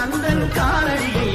Kandan காலடியை